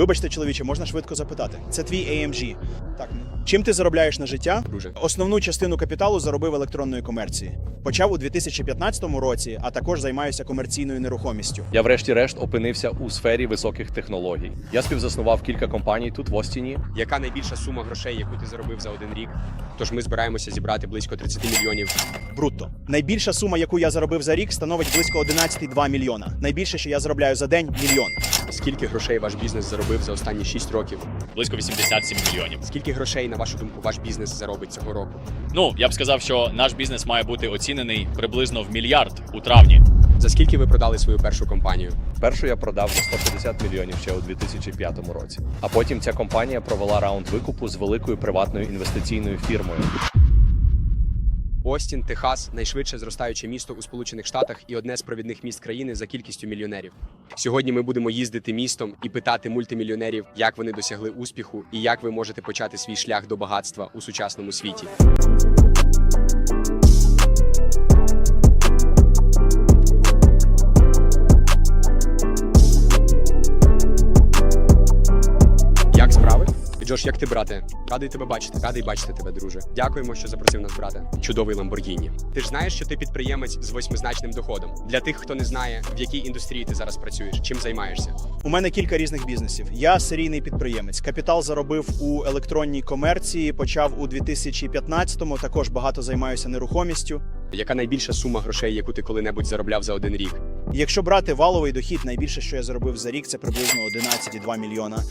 Вибачте, чоловіче, можна швидко запитати. Це твій AMG. Так. Чим ти заробляєш на життя? Друже. Основну частину капіталу заробив електронної комерції. Почав у 2015 році, а також займаюся комерційною нерухомістю. Я врешті-решт опинився у сфері високих технологій. Я співзаснував кілька компаній тут в Остіні. Яка найбільша сума грошей, яку ти заробив за один рік? Тож ми збираємося зібрати близько 30 мільйонів. Брутто. Найбільша сума, яку я заробив за рік, становить близько 11,2 мільйона. Найбільше, що я заробляю за день мільйон. Скільки грошей ваш бізнес заробив за останні 6 років? близько 87 мільйонів. Скільки грошей, на вашу думку, ваш бізнес заробить цього року? Ну я б сказав, що наш бізнес має бути оцінений приблизно в мільярд у травні. За скільки ви продали свою першу компанію? Першу я продав за 150 мільйонів ще у 2005 році. А потім ця компанія провела раунд викупу з великою приватною інвестиційною фірмою. Остін, Техас найшвидше зростаюче місто у Сполучених Штатах і одне з провідних міст країни за кількістю мільйонерів. Сьогодні ми будемо їздити містом і питати мультимільйонерів, як вони досягли успіху і як ви можете почати свій шлях до багатства у сучасному світі. Джош, як ти, брате? Радий тебе бачити, радий бачити тебе, друже. Дякуємо, що запросив нас, брате. Чудовий Ламборгіні. Ти ж знаєш, що ти підприємець з восьмизначним доходом. Для тих, хто не знає, в якій індустрії ти зараз працюєш, чим займаєшся. У мене кілька різних бізнесів. Я серійний підприємець. Капітал заробив у електронній комерції. Почав у 2015-му. Також багато займаюся нерухомістю. Яка найбільша сума грошей, яку ти коли-небудь заробляв за один рік? Якщо брати валовий дохід, найбільше, що я заробив за рік, це приблизно 11,2 мільйона.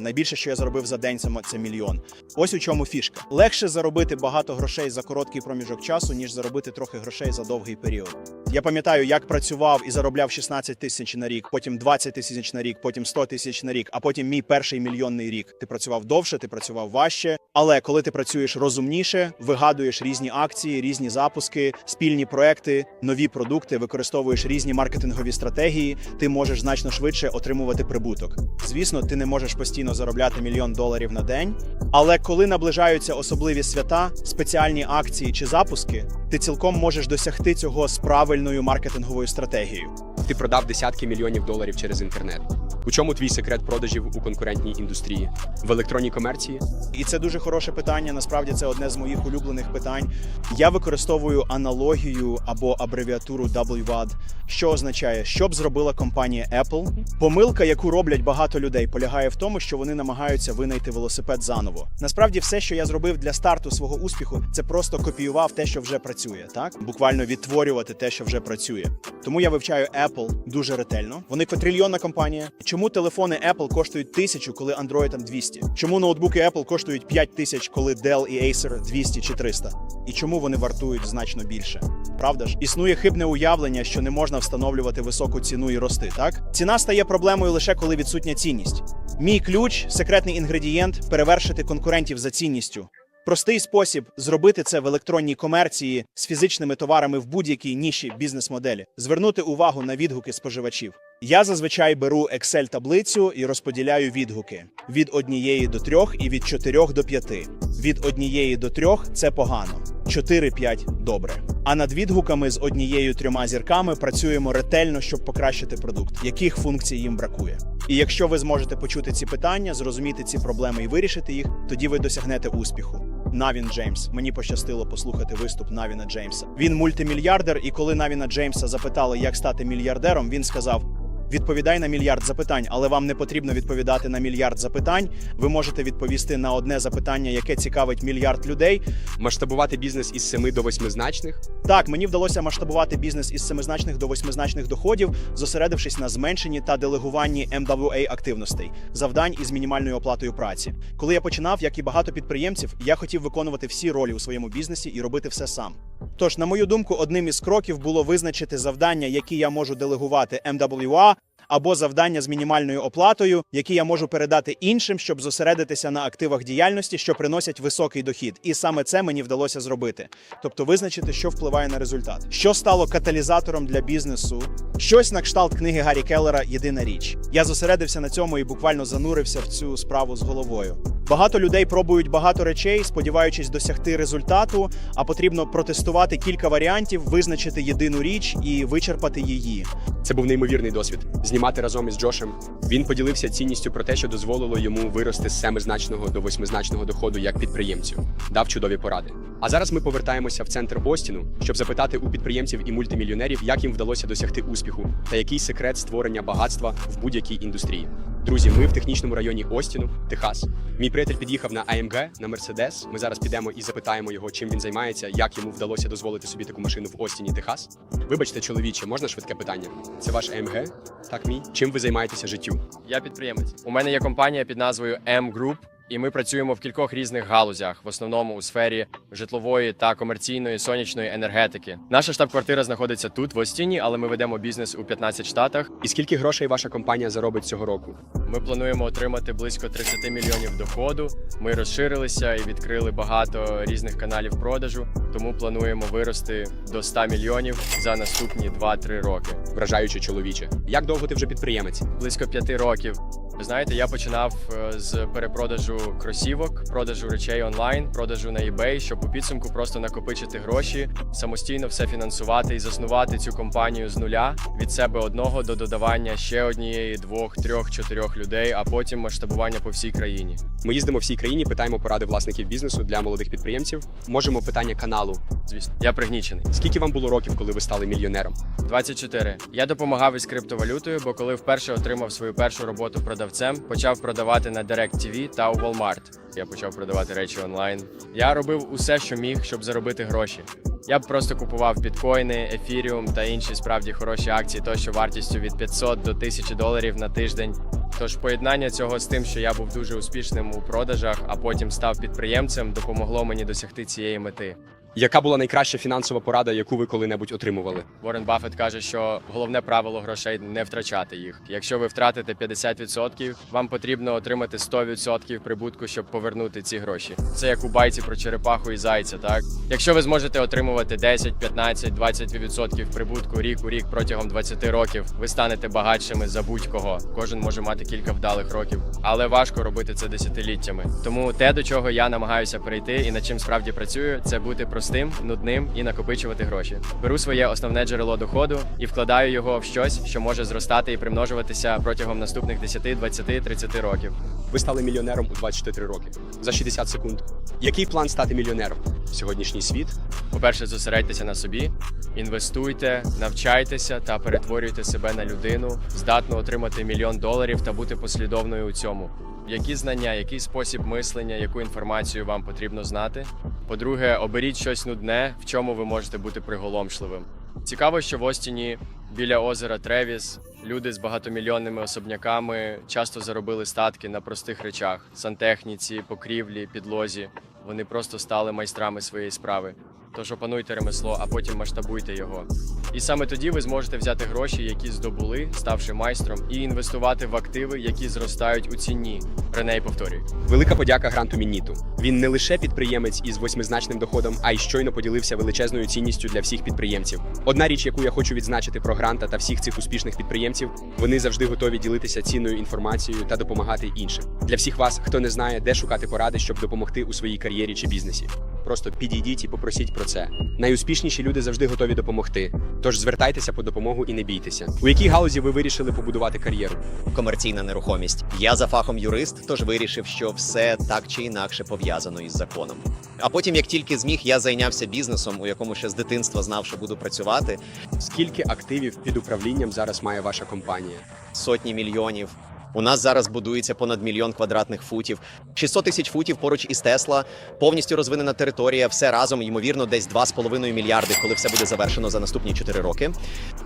Найбільше, що я заробив за день, це мільйон. Ось у чому фішка. Легше заробити багато грошей за короткий проміжок часу, ніж заробити трохи грошей за довгий період. Я пам'ятаю, як працював і заробляв 16 тисяч на рік, потім 20 тисяч на рік, потім 100 тисяч на рік, а потім мій перший мільйонний рік. Ти працював довше, ти працював важче. Але коли ти працюєш розумніше, вигадуєш різні акції, різні запуски, спільні проекти, нові продукти, використовуєш різні маркетингові стратегії, ти можеш значно швидше отримувати прибуток. Звісно, ти не можеш постійно заробляти мільйон доларів на день, але коли наближаються особливі свята, спеціальні акції чи запуски, ти цілком можеш досягти цього з правильною маркетинговою стратегією. Ти продав десятки мільйонів доларів через інтернет. У чому твій секрет продажів у конкурентній індустрії? В електронній комерції? І це дуже хороше питання. Насправді це одне з моїх улюблених питань. Я використовую аналогію або абревіатуру WWAD, що означає, що б зробила компанія Apple. Помилка, яку роблять багато людей, полягає в тому, що вони намагаються винайти велосипед заново. Насправді, все, що я зробив для старту свого успіху, це просто копіював те, що вже працює, так буквально відтворювати те, що вже працює. Тому я вивчаю Apple дуже ретельно. Вони квадрильйонна компанія. Чому телефони Apple коштують тисячу, коли Android там 200? Чому ноутбуки Apple коштують 5 тисяч, коли Dell і Acer 200 чи 300? І чому вони вартують значно більше? Правда ж, існує хибне уявлення, що не можна встановлювати високу ціну і рости. Так ціна стає проблемою лише коли відсутня цінність. Мій ключ, секретний інгредієнт перевершити конкурентів за цінністю. Простий спосіб зробити це в електронній комерції з фізичними товарами в будь-якій ніші бізнес-моделі, звернути увагу на відгуки споживачів. Я зазвичай беру Excel-таблицю і розподіляю відгуки від однієї до трьох і від чотирьох до п'яти. Від однієї до трьох це погано, 4-5 добре. А над відгуками з однією трьома зірками працюємо ретельно, щоб покращити продукт, яких функцій їм бракує. І якщо ви зможете почути ці питання, зрозуміти ці проблеми і вирішити їх, тоді ви досягнете успіху. Навін Джеймс. Мені пощастило послухати виступ Навіна Джеймса. Він мультимільярдер, і коли Навіна Джеймса запитали, як стати мільярдером, він сказав: Відповідай на мільярд запитань, але вам не потрібно відповідати на мільярд запитань. Ви можете відповісти на одне запитання, яке цікавить мільярд людей. Масштабувати бізнес із 7 до 8 значних? Так, мені вдалося масштабувати бізнес із семизначних до восьмизначних доходів, зосередившись на зменшенні та делегуванні MWA активностей, завдань із мінімальною оплатою праці. Коли я починав, як і багато підприємців, я хотів виконувати всі ролі у своєму бізнесі і робити все сам. Тож, на мою думку, одним із кроків було визначити завдання, які я можу делегувати MWA, або завдання з мінімальною оплатою, які я можу передати іншим, щоб зосередитися на активах діяльності, що приносять високий дохід. І саме це мені вдалося зробити. Тобто визначити, що впливає на результат, що стало каталізатором для бізнесу. Щось на кшталт книги Гаррі Келлера Єдина річ. Я зосередився на цьому і буквально занурився в цю справу з головою. Багато людей пробують багато речей, сподіваючись досягти результату, а потрібно протестувати кілька варіантів, визначити єдину річ і вичерпати її. Це був неймовірний досвід. Знімати разом із Джошем. Він поділився цінністю про те, що дозволило йому вирости з семизначного до восьмизначного доходу як підприємцю. Дав чудові поради. А зараз ми повертаємося в центр Остіну, щоб запитати у підприємців і мультимільйонерів, як їм вдалося досягти успіху та який секрет створення багатства в будь-якій індустрії. Друзі, ми в технічному районі Остіну, Техас. Мій приятель під'їхав на АМГ на Мерседес. Ми зараз підемо і запитаємо його, чим він займається, як йому вдалося дозволити собі таку машину в Остіні, Техас. Вибачте, чоловіче, можна швидке питання? Це ваш АМГ? Так, мій. Чим ви займаєтеся життю? Я підприємець. У мене є компанія під назвою M Group, і ми працюємо в кількох різних галузях, в основному у сфері житлової та комерційної сонячної енергетики. Наша штаб-квартира знаходиться тут, в Остіні, але ми ведемо бізнес у 15 штатах. І скільки грошей ваша компанія заробить цього року? Ми плануємо отримати близько 30 мільйонів доходу. Ми розширилися і відкрили багато різних каналів продажу, тому плануємо вирости до 100 мільйонів за наступні 2-3 роки. Вражаюче чоловіче. Як довго ти вже підприємець? близько п'яти років. Ви знаєте, я починав е, з перепродажу кросівок, продажу речей онлайн, продажу на eBay, щоб у підсумку просто накопичити гроші, самостійно все фінансувати і заснувати цю компанію з нуля від себе одного до додавання ще однієї, двох, трьох, чотирьох людей, а потім масштабування по всій країні. Ми їздимо всій країні, питаємо поради власників бізнесу для молодих підприємців. Можемо питання каналу. Звісно, я пригнічений. Скільки вам було років, коли ви стали мільйонером? 24. Я допомагав із криптовалютою, бо коли вперше отримав свою першу роботу продавцем, почав продавати на DirecTV та у Walmart. Я почав продавати речі онлайн. Я робив усе, що міг, щоб заробити гроші. Я б просто купував біткоїни, ефіріум та інші справді хороші акції, тощо вартістю від 500 до 1000 доларів на тиждень. Тож поєднання цього з тим, що я був дуже успішним у продажах, а потім став підприємцем, допомогло мені досягти цієї мети. Яка була найкраща фінансова порада, яку ви коли-небудь отримували? Уоррен Баффет каже, що головне правило грошей не втрачати їх. Якщо ви втратите 50%, вам потрібно отримати 100% прибутку, щоб повернути ці гроші. Це як у байці про черепаху і зайця. Так, якщо ви зможете отримувати 10, 15, 20% прибутку рік у рік протягом 20 років, ви станете багатшими за будь-кого. Кожен може мати кілька вдалих років, але важко робити це десятиліттями. Тому те, до чого я намагаюся перейти і над чим справді працюю, це бути простим, нудним і накопичувати гроші. Беру своє основне джерело доходу і вкладаю його в щось, що може зростати і примножуватися протягом наступних 10, 20, 30 років. Ви стали мільйонером у 24 роки за 60 секунд. Який план стати мільйонером? Сьогоднішній світ По-перше, зосередьтеся на собі, інвестуйте, навчайтеся та перетворюйте себе на людину, здатну отримати мільйон доларів та бути послідовною у цьому. Які знання, який спосіб мислення, яку інформацію вам потрібно знати? По-друге, оберіть щось нудне, в чому ви можете бути приголомшливим. Цікаво, що в Остіні біля озера Тревіс люди з багатомільйонними особняками часто заробили статки на простих речах: сантехніці, покрівлі, підлозі. Вони просто стали майстрами своєї справи. Тож опануйте ремесло, а потім масштабуйте його. І саме тоді ви зможете взяти гроші, які здобули, ставши майстром, і інвестувати в активи, які зростають у ціні. Реней повторюй. велика подяка Гранту Мінніту. Він не лише підприємець із восьмизначним доходом, а й щойно поділився величезною цінністю для всіх підприємців. Одна річ, яку я хочу відзначити про Гранта та всіх цих успішних підприємців, вони завжди готові ділитися цінною інформацією та допомагати іншим. Для всіх вас, хто не знає, де шукати поради, щоб допомогти у своїй кар'єрі чи бізнесі. Просто підійдіть і попросіть про це. Найуспішніші люди завжди готові допомогти. Тож звертайтеся по допомогу і не бійтеся. У якій галузі ви вирішили побудувати кар'єру? комерційна нерухомість. Я за фахом юрист, тож вирішив, що все так чи інакше пов'язано із законом. А потім, як тільки зміг, я зайнявся бізнесом, у якому ще з дитинства знав, що буду працювати. Скільки активів під управлінням зараз має ваша компанія? Сотні мільйонів. У нас зараз будується понад мільйон квадратних футів, 600 тисяч футів поруч із Тесла, повністю розвинена територія, все разом, ймовірно, десь 2,5 мільярди, коли все буде завершено за наступні 4 роки.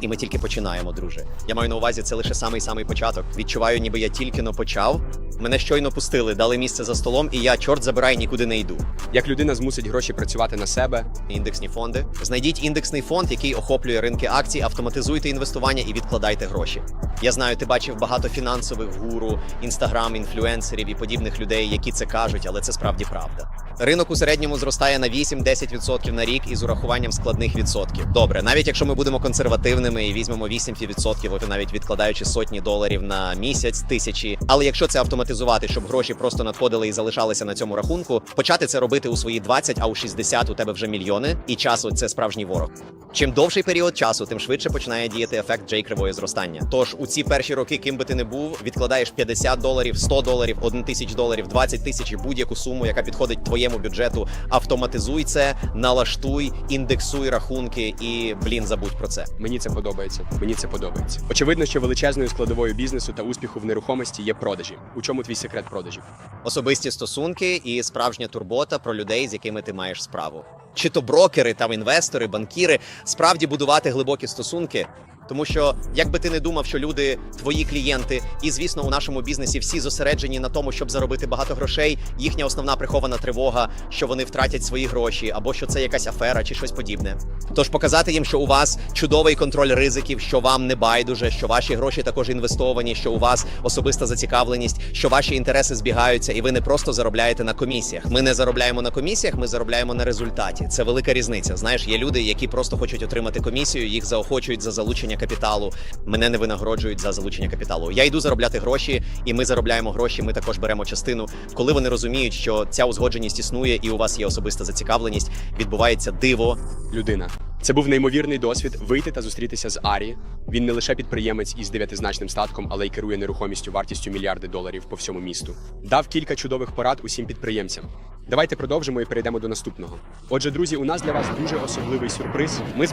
І ми тільки починаємо, друже. Я маю на увазі, це лише самий самий початок. Відчуваю, ніби я тільки но почав. Мене щойно пустили, дали місце за столом, і я, чорт забирай, нікуди не йду. Як людина змусить гроші працювати на себе, Індексні фонди. Знайдіть індексний фонд, який охоплює ринки акцій, автоматизуйте інвестування і відкладайте гроші. Я знаю, ти бачив багато фінансових гуру, інстаграм, інфлюенсерів і подібних людей, які це кажуть, але це справді правда. Ринок у середньому зростає на 8-10% на рік із урахуванням складних відсотків. Добре, навіть якщо ми будемо консервативними і візьмемо 8%, от навіть відкладаючи сотні доларів на місяць, тисячі. Але якщо це автоматизувати, щоб гроші просто надходили і залишалися на цьому рахунку, почати це робити у свої 20, а у 60 у тебе вже мільйони, і часу це справжній ворог. Чим довший період часу, тим швидше починає діяти ефект Джей кривої зростання. Тож у ці перші роки, ким би ти не був, відкладаєш 50 доларів, 100 доларів, 1 тисяч доларів, 20 тисяч і будь-яку суму, яка підходить твоєму бюджету. Автоматизуй це, налаштуй, індексуй рахунки і блін, забудь про це. Мені це подобається. Мені це подобається. Очевидно, що величезною складовою бізнесу та успіху в нерухомості є продажі. У чому твій секрет продажів? Особисті стосунки і справжня турбота про людей, з якими ти маєш справу. Чи то брокери, там інвестори, банкіри справді будувати глибокі стосунки. Тому що як би ти не думав, що люди твої клієнти, і звісно, у нашому бізнесі всі зосереджені на тому, щоб заробити багато грошей. Їхня основна прихована тривога, що вони втратять свої гроші, або що це якась афера чи щось подібне. Тож показати їм, що у вас чудовий контроль ризиків, що вам не байдуже, що ваші гроші також інвестовані, що у вас особиста зацікавленість, що ваші інтереси збігаються, і ви не просто заробляєте на комісіях. Ми не заробляємо на комісіях, ми заробляємо на результаті. Це велика різниця. Знаєш, є люди, які просто хочуть отримати комісію, їх заохочують за залучення капіталу. Мене не винагороджують за залучення капіталу. Я йду заробляти гроші, і ми заробляємо гроші. Ми також беремо частину. Коли вони розуміють, що ця узгодженість існує, і у вас є особиста зацікавленість, відбувається диво. Людина. Це був неймовірний досвід вийти та зустрітися з Арі. Він не лише підприємець із дев'ятизначним статком, але й керує нерухомістю вартістю мільярди доларів по всьому місту. Дав кілька чудових порад усім підприємцям. Давайте продовжимо і перейдемо до наступного. Отже, друзі, у нас для вас дуже особливий сюрприз. Ми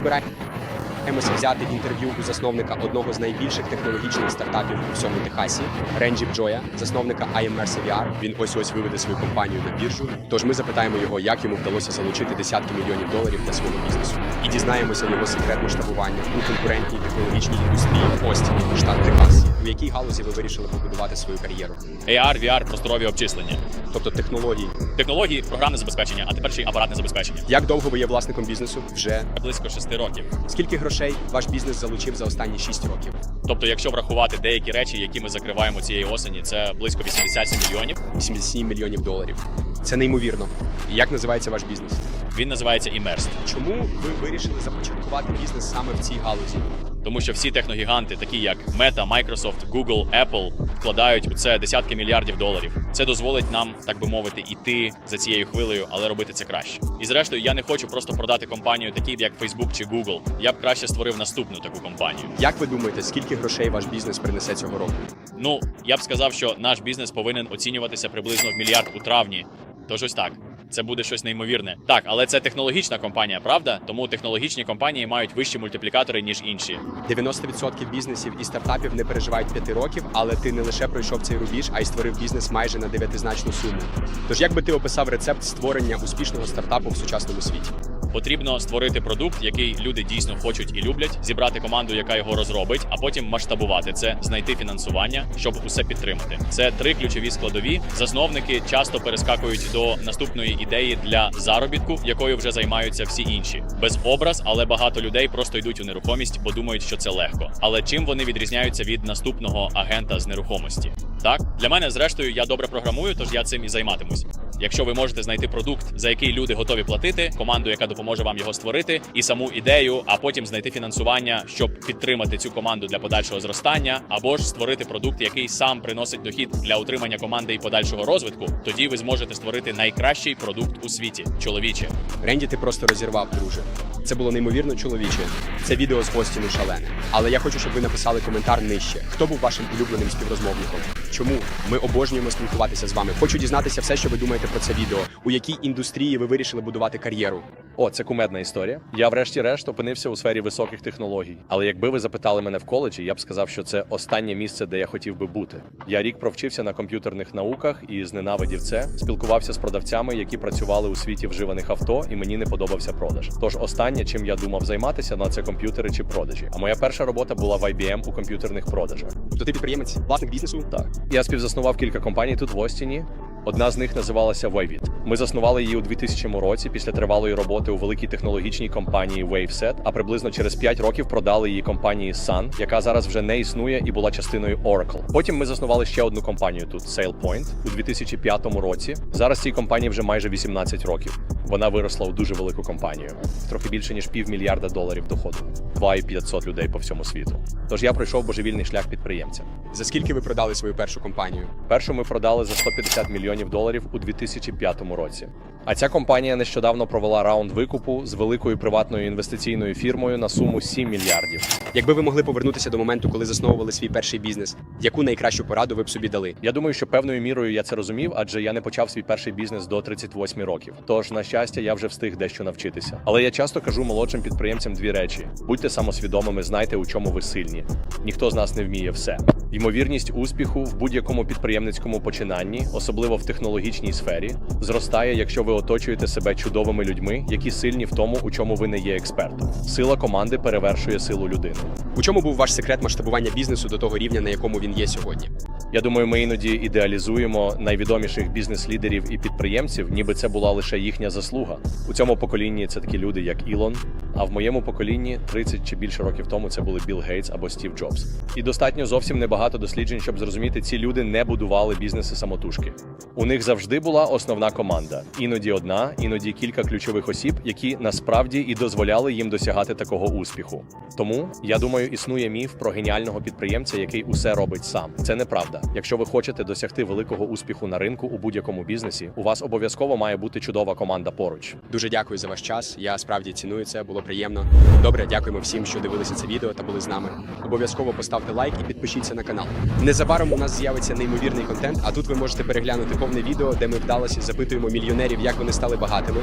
збираємося взяти інтерв'ю у засновника одного з найбільших технологічних стартапів у всьому Техасі Ренджі Бджоя, засновника IMR CVR. Він ось ось виведе свою компанію на біржу. Тож ми запитаємо його, як йому вдалося залучити десятки мільйонів доларів для свого бізнесу, і дізнаємося його секрет масштабування у конкурентній технологічній індустрії Остіні, штат Техас. У якій галузі ви вирішили побудувати свою кар'єру? AR, VR, просторові обчислення. Тобто технології. Технології, програмне забезпечення, а тепер ще й апаратне забезпечення. Як довго ви є власником бізнесу? Вже Близько 6 років. скільки грошей ваш бізнес залучив за останні 6 років? Тобто, якщо врахувати деякі речі, які ми закриваємо цієї осені, це близько 87 мільйонів. 87 мільйонів доларів. Це неймовірно. І як називається ваш бізнес? Він називається Immersed. Чому ви вирішили започаткувати бізнес саме в цій галузі? Тому що всі техногіганти, такі як Meta, Microsoft, Google, Apple, вкладають у це десятки мільярдів доларів. Це дозволить нам, так би мовити, іти за цією хвилею, але робити це краще. І зрештою, я не хочу просто продати компанію, такі як Facebook чи Google. Я б краще створив наступну таку компанію. Як ви думаєте, скільки грошей ваш бізнес принесе цього року? Ну я б сказав, що наш бізнес повинен оцінюватися приблизно в мільярд у травні. Тож ось так. Це буде щось неймовірне. Так, але це технологічна компанія, правда? Тому технологічні компанії мають вищі мультиплікатори, ніж інші. 90% бізнесів і стартапів не переживають 5 років, але ти не лише пройшов цей рубіж, а й створив бізнес майже на дев'ятизначну суму. Тож як би ти описав рецепт створення успішного стартапу в сучасному світі? Потрібно створити продукт, який люди дійсно хочуть і люблять, зібрати команду, яка його розробить, а потім масштабувати це, знайти фінансування, щоб усе підтримати. Це три ключові складові. Засновники часто перескакують до наступної ідеї для заробітку, якою вже займаються всі інші. Без образ, але багато людей просто йдуть у нерухомість, бо думають, що це легко. Але чим вони відрізняються від наступного агента з нерухомості? Так для мене, зрештою, я добре програмую, тож я цим і займатимусь. Якщо ви можете знайти продукт, за який люди готові платити, команду, яка допоможе вам його створити, і саму ідею, а потім знайти фінансування, щоб підтримати цю команду для подальшого зростання, або ж створити продукт, який сам приносить дохід для утримання команди і подальшого розвитку, тоді ви зможете створити найкращий продукт у світі чоловіче. Ренді, ти просто розірвав, друже. Це було неймовірно чоловіче. Це відео з Остіну шалене. Але я хочу, щоб ви написали коментар нижче. Хто був вашим улюбленим співрозмовником? Чому ми обожнюємо спілкуватися з вами? Хочу дізнатися все, що ви думаєте про це відео. У якій індустрії ви вирішили будувати кар'єру? О, це кумедна історія. Я, врешті-решт, опинився у сфері високих технологій. Але якби ви запитали мене в коледжі, я б сказав, що це останнє місце, де я хотів би бути. Я рік провчився на комп'ютерних науках і зненавидів це. Спілкувався з продавцями, які працювали у світі вживаних авто, і мені не подобався продаж. Тож останнє, чим я думав займатися, на це комп'ютери чи продажі. А моя перша робота була в IBM у комп'ютерних продажах. Тобто ти підприємець, власник бізнесу? Так, я співзаснував кілька компаній тут в Остіні. Одна з них називалася Wavit. Ми заснували її у 2000 році після тривалої роботи у великій технологічній компанії Waveset, а приблизно через 5 років продали її компанії Sun, яка зараз вже не існує і була частиною Oracle. Потім ми заснували ще одну компанію тут SailPoint у 2005 році. Зараз цій компанії вже майже 18 років. Вона виросла у дуже велику компанію, трохи більше ніж півмільярда доларів доходу, 2,500 людей по всьому світу. Тож я пройшов божевільний шлях підприємця. За скільки ви продали свою першу компанію? Першу ми продали за 150 мільйонів доларів у 2005 році. А ця компанія нещодавно провела раунд викупу з великою приватною інвестиційною фірмою на суму 7 мільярдів. Якби ви могли повернутися до моменту, коли засновували свій перший бізнес, яку найкращу пораду ви б собі дали? Я думаю, що певною мірою я це розумів, адже я не почав свій перший бізнес до 38 років. Тож, на щастя, я вже встиг дещо навчитися. Але я часто кажу молодшим підприємцям дві речі: будьте самосвідомими, знайте, у чому ви сильні. Ніхто з нас не вміє все. Ймовірність успіху в будь-якому підприємницькому починанні, особливо в технологічній сфері, зростає, якщо ви оточуєте себе чудовими людьми, які сильні в тому, у чому ви не є експертом. Сила команди перевершує силу людини. У чому був ваш секрет масштабування бізнесу до того рівня, на якому він є сьогодні? Я думаю, ми іноді ідеалізуємо найвідоміших бізнес-лідерів і підприємців, ніби це була лише їхня заслуга. У цьому поколінні це такі люди, як Ілон. А в моєму поколінні 30 чи більше років тому це були Білл Гейтс або Стів Джобс. І достатньо зовсім небагато досліджень, щоб зрозуміти, ці люди не будували бізнеси самотужки. У них завжди була основна команда, іноді одна, іноді кілька ключових осіб, які насправді і дозволяли їм досягати такого успіху. Тому я думаю, існує міф про геніального підприємця, який усе робить сам. Це неправда. Якщо ви хочете досягти великого успіху на ринку у будь-якому бізнесі, у вас обов'язково має бути чудова команда поруч. Дуже дякую за ваш час. Я справді ціную це, було приємно. Добре, дякуємо всім, що дивилися це відео та були з нами. Обов'язково поставте лайк і підпишіться на канал. Незабаром у нас з'явиться неймовірний контент, а тут ви можете переглянути повне відео, де ми вдалося запитуємо мільйонерів, як вони стали багатими.